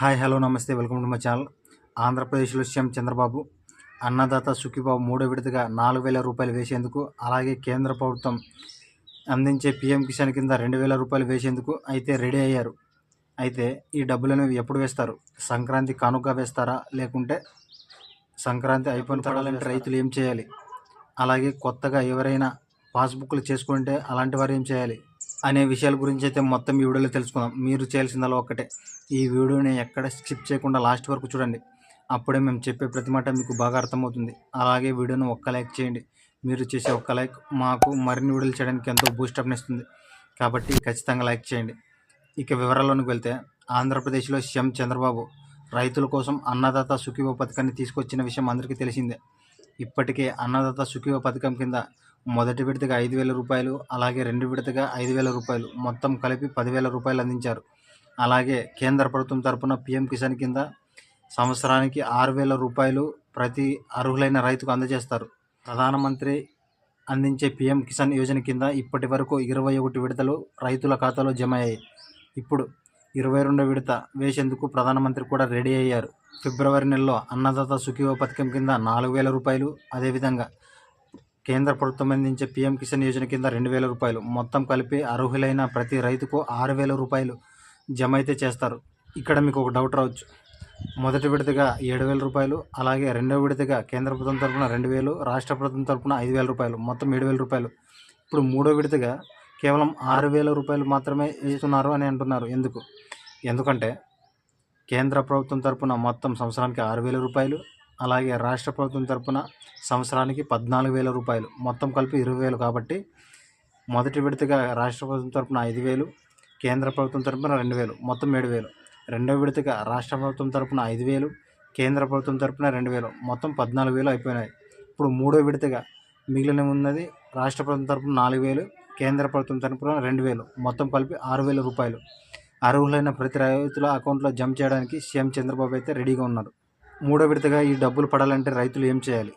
Hi hello నమస్తే welcome to my channel. ఆంధ్రప్రదేశ్లో CM Chandrababu Annadata Sukhibhava మూడో విడతగా నాలుగు వేల రూపాయలు వేసేందుకు అలాగే కేంద్ర ప్రభుత్వం అందించే పీఎం కిసాన్ కింద రెండు వేల రూపాయలు వేసేందుకు అయితే రెడీ అయ్యారు. అయితే ఈ డబ్బులను ఎప్పుడు వేస్తారు? సంక్రాంతి కానుక వేస్తారా? లేకుంటే సంక్రాంతి అయిపోయిన తర్వాత రైతులు ఏం చేయాలి? అలాగే కొత్తగా ఎవరైనా పాస్బుక్లు చేసుకుంటే అలాంటి వారు ఏం చేయాలి? అనే విషయాల గురించి అయితే మొత్తం ఈ వీడియోలో తెలుసుకుందాం. మీరు చేయాల్సిందల్లా ఒక్కటే. ఈ వీడియోని ఎక్కడ స్కిప్ చేయకుండా లాస్ట్ వరకు చూడండి. అప్పుడే మేము చెప్పే ప్రతి మాట మీకు బాగా అర్థమవుతుంది. అలాగే వీడియోను ఒక్క లైక్ చేయండి. మీరు చేసే ఒక్క లైక్ మాకు మరిన్ని వీడియోలు చేయడానికి ఎంతో బూస్టప్ని ఇస్తుంది. కాబట్టి ఖచ్చితంగా లైక్ చేయండి. ఇక వివరాల్లోనికి వెళ్తే ఆంధ్రప్రదేశ్లో సీఎం చంద్రబాబు రైతుల కోసం అన్నదాత సుఖీవ పథకాన్ని తీసుకొచ్చిన విషయం అందరికీ తెలిసిందే. ఇప్పటికే అన్నదాత సుఖీవ పథకం కింద మొదటి విడతగా ఐదు వేల రూపాయలు అలాగే రెండు విడతగా ఐదు వేల రూపాయలు. మొత్తం కలిపి పదివేల రూపాయలు అందించారు. అలాగే కేంద్ర ప్రభుత్వం తరపున పిఎం కిసాన్ కింద సంవత్సరానికి ఆరు వేల రూపాయలు ప్రతి అర్హులైన రైతుకు అందజేస్తారు. ప్రధానమంత్రి అందించే పిఎం కిసాన్ యోజన కింద ఇప్పటి వరకు ఇరవై ఒకటి విడతలు రైతుల ఖాతాలో జమ అయ్యాయి. ఇప్పుడు ఇరవై రెండో విడత వేసేందుకు ప్రధానమంత్రి కూడా రెడీ అయ్యారు. ఫిబ్రవరి నెలలో అన్నదాత సుఖీవ పథకం కింద నాలుగు వేల రూపాయలు అదేవిధంగా కేంద్ర ప్రభుత్వం అందించే పీఎం కిసాన్ యోజన కింద రెండు వేల రూపాయలు. మొత్తం కలిపి అర్హులైన ప్రతి రైతుకు ఆరు వేల రూపాయలు జమ అయితే చేస్తారు. ఇక్కడ మీకు ఒక డౌట్ రావచ్చు. మొదటి విడతగా ఏడు వేల రూపాయలు అలాగే రెండవ విడతగా కేంద్ర ప్రభుత్వం తరఫున రెండు వేలు రాష్ట్ర ప్రభుత్వం తరఫున ఐదు వేల రూపాయలు మొత్తం ఏడు వేల రూపాయలు. ఇప్పుడు మూడో విడతగా కేవలం ఆరు వేల రూపాయలు మాత్రమే ఇస్తున్నారు అని అంటున్నారు. ఎందుకు? ఎందుకంటే కేంద్ర ప్రభుత్వం తరఫున మొత్తం సంవత్సరానికి ఆరు వేల రూపాయలు అలాగే రాష్ట్ర ప్రభుత్వం తరపున సంవత్సరానికి పద్నాలుగు వేల రూపాయలు. మొత్తం కలిపి ఇరవై వేలు కాబట్టి మొదటి విడతగా రాష్ట్ర ప్రభుత్వం తరపున ఐదు వేలు కేంద్ర ప్రభుత్వం తరపున రెండు వేలు మొత్తం ఏడు వేలు. రెండవ విడతగా రాష్ట్ర ప్రభుత్వం తరపున ఐదు వేలు కేంద్ర ప్రభుత్వం తరపున రెండు వేలు. మొత్తం పద్నాలుగు వేలు అయిపోయినాయి. ఇప్పుడు మూడో విడతగా మిగిలిన ఉన్నది రాష్ట్ర ప్రభుత్వం తరపున నాలుగు వేలు కేంద్ర ప్రభుత్వం తరపున రెండు వేలు. మొత్తం కలిపి ఆరు వేల రూపాయలు. అర్హులైన ప్రతి రైతుల అకౌంట్లో జమ చేయడానికి సీఎం చంద్రబాబు అయితే రెడీగా ఉన్నారు. మూడో విడతగా ఈ డబ్బులు పడాలంటే రైతులు ఏం చేయాలి?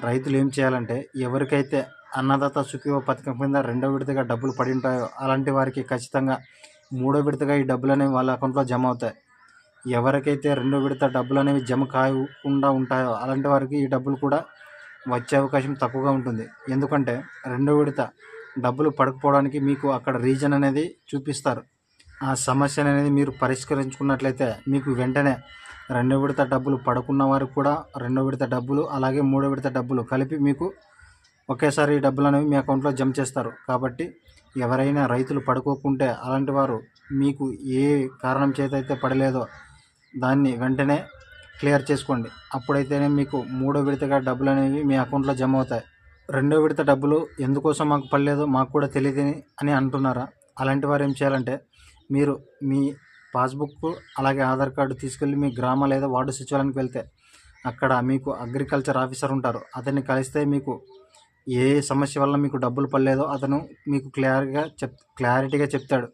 రైతులు ఏం చేయాలంటే ఎవరికైతే అన్నదాత సుఖీవ పథకం కింద రెండో విడతగా డబ్బులు పడి ఉంటాయో అలాంటి వారికి ఖచ్చితంగా మూడో విడతగా ఈ డబ్బులు అనేవి వాళ్ళ అకౌంట్లో జమ అవుతాయి. ఎవరికైతే రెండో విడత డబ్బులు అనేవి జమ కాకుండా ఉంటాయో అలాంటి వారికి ఈ డబ్బులు కూడా వచ్చే అవకాశం తక్కువగా ఉంటుంది. ఎందుకంటే రెండో విడత డబ్బులు పడకపోవడానికి మీకు అక్కడ రీజన్ అనేది చూపిస్తారు. ఆ సమస్యను అనేది మీరు పరిష్కరించుకున్నట్లయితే మీకు వెంటనే రెండో విడత డబ్బులు పడుకున్న వారికి కూడా రెండో విడత డబ్బులు అలాగే మూడో విడత డబ్బులు కలిపి మీకు ఒకేసారి డబ్బులు అనేవి మీ అకౌంట్లో జమ చేస్తారు. కాబట్టి ఎవరైనా రైతులు పడుకోకుంటే అలాంటి వారు మీకు ఏ కారణం చేతైతే పడలేదో దాన్ని వెంటనే క్లియర్ చేసుకోండి. అప్పుడైతేనే మీకు మూడో విడతగా డబ్బులు అనేవి మీ అకౌంట్లో జమ అవుతాయి. రెండో విడత డబ్బులు ఎందుకోసం మాకు పడలేదో మాకు కూడా తెలియదు అని అంటున్నారా? అలాంటి వారు ఏం చేయాలంటే మీరు మీ పాస్బుక్ అలాగే ఆధార్ కార్డు తీసుకెళ్ళి మీ గ్రామ లేదా వార్డు సచివాలయానికి వెళ్తే అక్కడ మీకు అగ్రికల్చర్ ఆఫీసర్ ఉంటారు. అతన్ని కలిస్తే మీకు ఏ సమస్య వల్ల మీకు డబ్బులు పడలేదో అతను మీకు క్లియర్గా చెప్ క్లారిటీగా చెప్తాడు.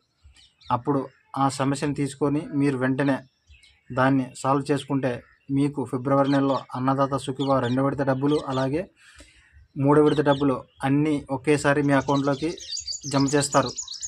అప్పుడు ఆ సమస్యను తీసుకొని మీరు వెంటనే దాన్ని సాల్వ్ చేసుకుంటే మీకు ఫిబ్రవరి నెలలో అన్నదాత సుఖివా రెండో విడత డబ్బులు అలాగే మూడో విడత డబ్బులు అన్నీ ఒకేసారి మీ అకౌంట్లోకి జమ చేస్తారు.